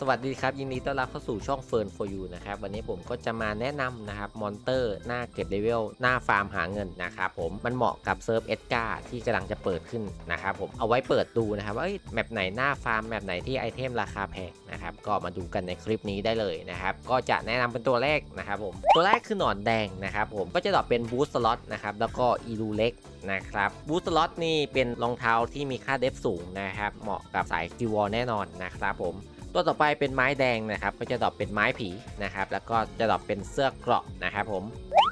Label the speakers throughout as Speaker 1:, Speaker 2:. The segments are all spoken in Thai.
Speaker 1: สวัสดีครับ ยินดีต้อนรับเข้าสู่ช่อง Fern for you นะครับ วันนี้ผมก็จะมาแนะนำนะครับมอนเตอร์หน้าเก็บเลเวลหน้าฟาร์มหาเงินนะครับผมมันเหมาะกับเซิร์ฟเอสกาที่กำลังจะเปิดขึ้นนะครับผมเอาไว้เปิดดูนะครับว่าแมปไหนหน้าฟาร์มแมปไหนที่ไอเทมราคาแพงนะครับก็มาดูกันในคลิปนี้ได้เลยนะครับก็จะแนะนำเป็นตัวแรกนะครับผมตัวแรกคือหนอนแดงนะครับผมก็จะดรอปเป็นบูสต์สล็อตนะครับแล้วก็อีลูเล็กนะครับบูสต์ล็อตนี่เป็นรองเท้าที่มีค่าเดฟสูงนะครับ เหมาะกับสายคิววอลแน่นอนนะครับผม ตัวต่อไปเป็นไม้แดงนะครับก็จะดรอปเป็นไม้ผีนะครับแล้วก็จะดรอปเป็นเสื้อเกราะนะครับผม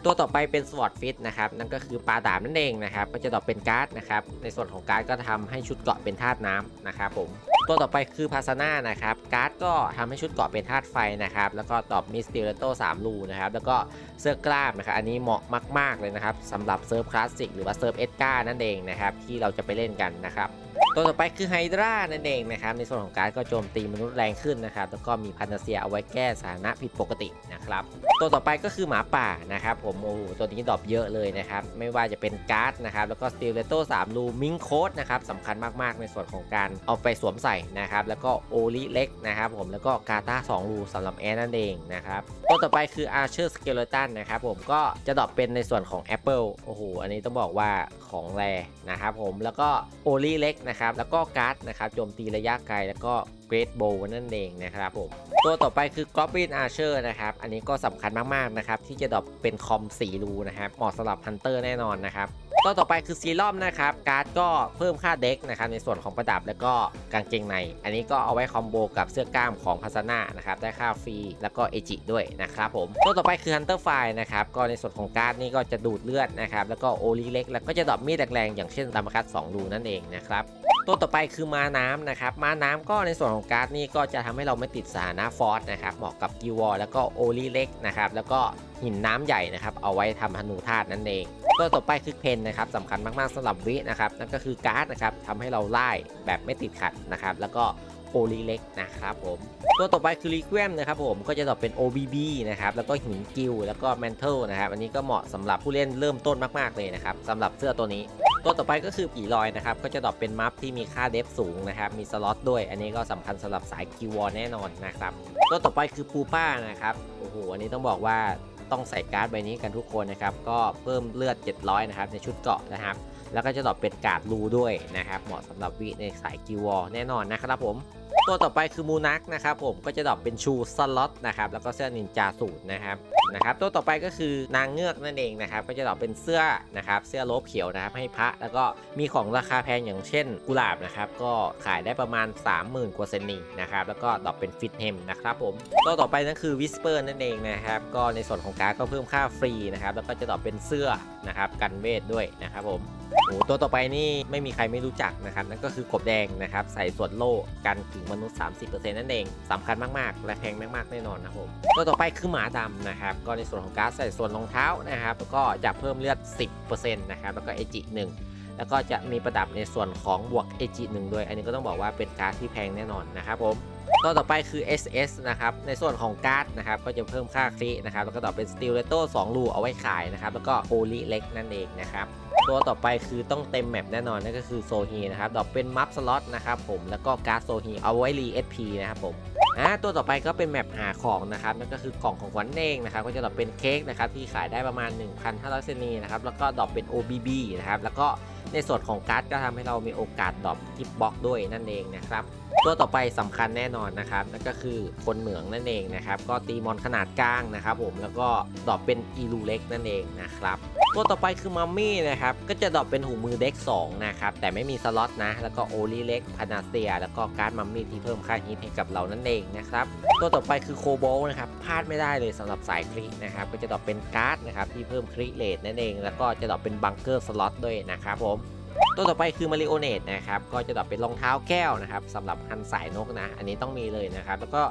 Speaker 1: ตัวต่อไปเป็นสวอตฟิตนะครับนั่นก็คือปลาดาบนั่นเองนะครับก็จะดรอปเป็นการ์ดนะครับในส่วนของการ์ดก็ทำให้ชุดเกราะเป็นธาตุน้ำนะครับผมตัวต่อไปคือพาสนานะครับการ์ดก็ทำให้ชุดเกราะเป็นธาตุไฟนะครับแล้วก็ตอบมิสติเลโต3รูนะครับแล้วก็เสื้อกล้ามนะครับอันนี้เหมาะมาก ๆเลยนะครับสำหรับเซิร์ฟคลาสสิกหรือว่าเซิร์ฟเอสกานั่นเองนะครับที่เราจะไปเล่นกันนะครับตัวต่อไปคือไฮดรานั่นเองนะครับในส่วนของการก็โจมตีมนุษย์แรงขึ้นนะครับแล้วก็มีพันธเซียเอาไว้แก้สถานะผิดปกตินะครับตัวต่อไปก็คือหมาป่านะครับผมโอ้โหตัวนี้ดรอปเยอะเลยนะครับไม่ว่าจะเป็นการ์ดนะครับแล้วก็สติลเลโต้3รูมิงโคดนะครับสำคัญมากๆ ในส่วนของการเอาไปสวมใส่นะครับแล้วก็โอลิเล็กนะครับผมแล้วก็กาตา2รูสำหรับแอนนั่นเองนะครับตัวต่อไปคือ Archer Skeleton นะครับผมก็จะดรอปเป็นในส่วนของ Apple โอ้โหอันนี้ต้องบอกว่าของแรนะครับผมแล้วก็โอลิเล็กนะครับแล้วก็การ์ดนะครับโจมตีระยะไกลแล้วก็เกรดโบนั่นเองนะครับผมตัวต่อไปคือ Goblin Archer นะครับอันนี้ก็สำคัญมากๆนะครับที่จะดรอปเป็นคอมสีรูนะครับเหมาะสำหรับฮันเตอร์แน่นอนนะครับ ตัวต่อไปคือซีรอมนะครับการ์ดก็เพิ่มค่าเด็กนะครับในส่วนของประดับแล้วก็กางเกงใน อันนี้ก็เอาไว้คอมโบกับเสื้อกล้ามของพัสนานะครับได้ค่าฟรีแล้วก็เอจิด้วยนะครับผมตัวต่อไปคือ Hunter f i นะครับก็ในส่วนของการ์ดนี่ก็จะดูดเลือดนะครับแล้วก็โอลิเล็กแล้วก็จะดรอปมีดแรงๆอย่างเช่นตามคัด2รูนั่นเองนะครับตัวต่อไปคือมาน้ำนะครับมาน้ำก็ในส่วนของการ์ดนี่ก็จะทำให้เราไม่ติดสถานะฟอสนะครับเหมาะกับกิววอลแล้วก็โอลิเล็กนะครับแล้วก็หินน้ำใหญ่นะครับเอาไว้ทำธนูธาตุนั่นเอง ตัวต่อไปคือเพนนะครับสำคัญมากๆสำหรับวินะครับนั่นก็คือการ์ดนะครับทำให้เราไล่แบบไม่ติดขัดนะครับ แล้วก็โอลิเล็กนะครับผมตัวต่อไปคือรีเควมนะครับผมก็จะตอบเป็น OBB นะครับแล้วก็หินกิลแล้วก็แมนเทลนะครับอันนี้ก็เหมาะสำหรับผู้เล่นเริ่มต้นมากๆเลยนะครับสำหรับเสื้อตัวนี้ ตัวต่อไปก็คือผีลอยนะครับก็จะดรอปเป็นมัฟที่มีค่าเดฟสูงนะครับมีสล็อตด้วย อันนี้ก็สำคัญสำหรับสายคิววอแน่นอนนะครับตัวต่อไปคือปูป้านะครับโอ้โหอันนี้ต้องบอกว่า ต้องใส่การ์ดใบนี้กันทุกคนนะครับ ก็เพิ่มเลือด 700 นะครับ ในชุดเกาะนะครับ แล้วก็จะตอบเป็นการ์ดรูด้วยนะครับ เหมาะสำหรับวิในสายกิวอแน่นอนนะครับผม ตัวต่อไปคือมูนักนะครับผมก็จะดรอปเป็นชูสล็อตนะครับแล้วก็เสื้อนินจาสูตรนะครับนะครับตัวต่อไปก็คือนางเงือกนั่นเองนะครับก็จะดรอปเป็นเสื้อนะครับเสื้อโลบเขียวนะครับให้พระแล้วก็มีของราคาแพงอย่างเช่น กุหลาบนะครับก็ขายได้ประมาณ 30,000 กว่าเซนนีนะครับแล้วก็ดรอปเป็นฟิตเฮมนะครับผมตัวต่อไปนั่นคือวิสเปอร์นั่นเองนะครับก็ในส่วนของการดก็เพิ่มค่าฟรีนะครับแล้วก็จะดรอปเป็นเสื้อนะครับกันเวทด้วยนะครับผมโอ้ตัวต่อไปนี่ไม่มีใครไม่รู้จักนะครับนั่นก็คือกบแดงนะครับใส่ส่วนโล่กันถึงมนุษย์ 30%นั่นเองสำคัญมากๆ และแพงมากๆแน่นอนนะผมตัวต่อไปคือหมาดำนะครับก็ในส่วนของการใส่ส่วนรองเท้านะครับแล้วก็จะเพิ่มเลือด 10%นะครับแล้วก็เอจิหนึ่ง แล้วก็จะมีประดับในส่วนของบวกเอจิหนึ่งด้วย อันนี้ก็ต้องบอกว่าเป็นการ์ดที่แพงแน่นอนนะครับผมตัวต่อไปคือ SS นะครับ ในส่วนของการ์ดนะครับ ก็จะเพิ่มค่าคลินะครับ แล้วก็ต่อเป็น Stiletto 2รูเอาไว้ขายนะครับ แล้วก็โอลิเล็กนั่นเองนะครับ ตัวต่อไปคือต้องเต็มแมปแน่นอนนั่นก็คือโซฮีนะครับ ดอกเป็นมัฟสล็อตนะครับผม แล้วก็การ์ดโซฮีเอาไว้รีเอพีนะครับผมอ่าตัวต่อไปก็เป็นแมปหาของนะครับ นั่นก็คือกล่องของขวัญเองนะครับ ก็จะดอกเป็นเค้กนะครับที่ขายได้ประมาณ 1,500เซนีนะครับ แล้วก็ดอกเป็น OBB นะครับ แล้วก็ ในส่วนของการ์ดก็ทำให้เรามีโอกาสดรอปทิปบล็อกด้วยนั่นเองนะครับตัวต่อไปสำคัญแน่นอนนะครับนั่นก็คือคนเหมืองนั่นเองนะครับก็ตีมอนขนาดกลางนะครับผมแล้วก็ดรอปเป็นอีลูเล็กนั่นเองนะครับตัวต่อไปคือมัมมี่นะครับก็จะดรอปเป็นหูมือเด็ก2นะครับแต่ไม่มีสล็อตนะ แล้วก็โอลิเล็กพานาเซีย แล้วก็การ์ดมัมมี่ที่เพิ่มค่าฮิตให้กับเรานั่นเองนะครับตัวต่อไปคือโคโบลนะครับพลาดไม่ได้เลยสำหรับสายคลิกนะครับก็จะดรอปเป็นการ์ดนะครับที่เพิ่มคลิกเลทนั่นเอง แล้วก็จะดรอปเป็นบังเกอร์สล็อตด้วยนะครับผม ตัวต่อไปคือมาริโอเนตนะครับ ก็จะดรอปเป็นรองเท้าแก้วนะครับสำหรับฮันสายนกนะ อันนี้ต้องมีเลยนะครับ แล้วก็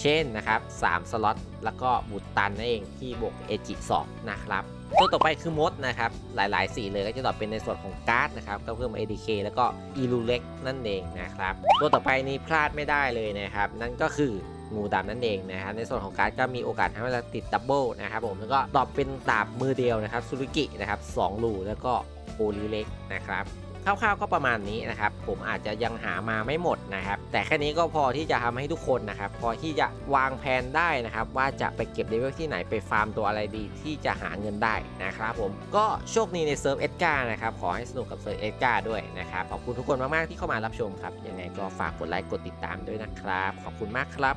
Speaker 1: เช่นนะครับ3สล็อต แล้วก็บุตตันนั่นเองที่บวกเอจิสองนะครับ ตัวต่อไปคือมดนะครับ หลายๆ สีเลยก็จะดรอปเป็นในส่วนของการ์ดนะครับ ก็เพิ่ม ADK แล้วก็อีลูเล็กนั่นเองนะครับ ตัวต่อไปนี้พลาดไม่ได้เลยนะครับ นั่นก็คือ งูดำนั่นเองนะครับในส่วนของการ์ดก็มีโอกาสทำให้เราติดดับเบิลนะครับผมแล้วก็ดรอปเป็นดาบมือเดียวนะครับซูรุกินะครับ2ลูแล้วก็โอลิเล็กนะครับคร่าวๆก็ประมาณนี้นะครับ ผมอาจจะยังหามาไม่หมดนะครับ แต่แค่นี้ก็พอที่จะทำให้ทุกคนนะครับ พอที่จะวางแผนได้นะครับ ว่าจะไปเก็บเลเวลที่ไหนไปฟาร์มตัวอะไรดีที่จะหาเงินได้นะครับผมก็โชคดีในเซิร์ฟเอ็ดการ์นะครับ ขอให้สนุกกับเซิร์ฟเอ็ดการ์ด้วยนะครับ ขอบคุณทุกคนมากๆที่เข้ามารับชมครับยังไงก็ฝากกดไลค์กดติดตามด้วยนะครับ ขอบคุณมากครับ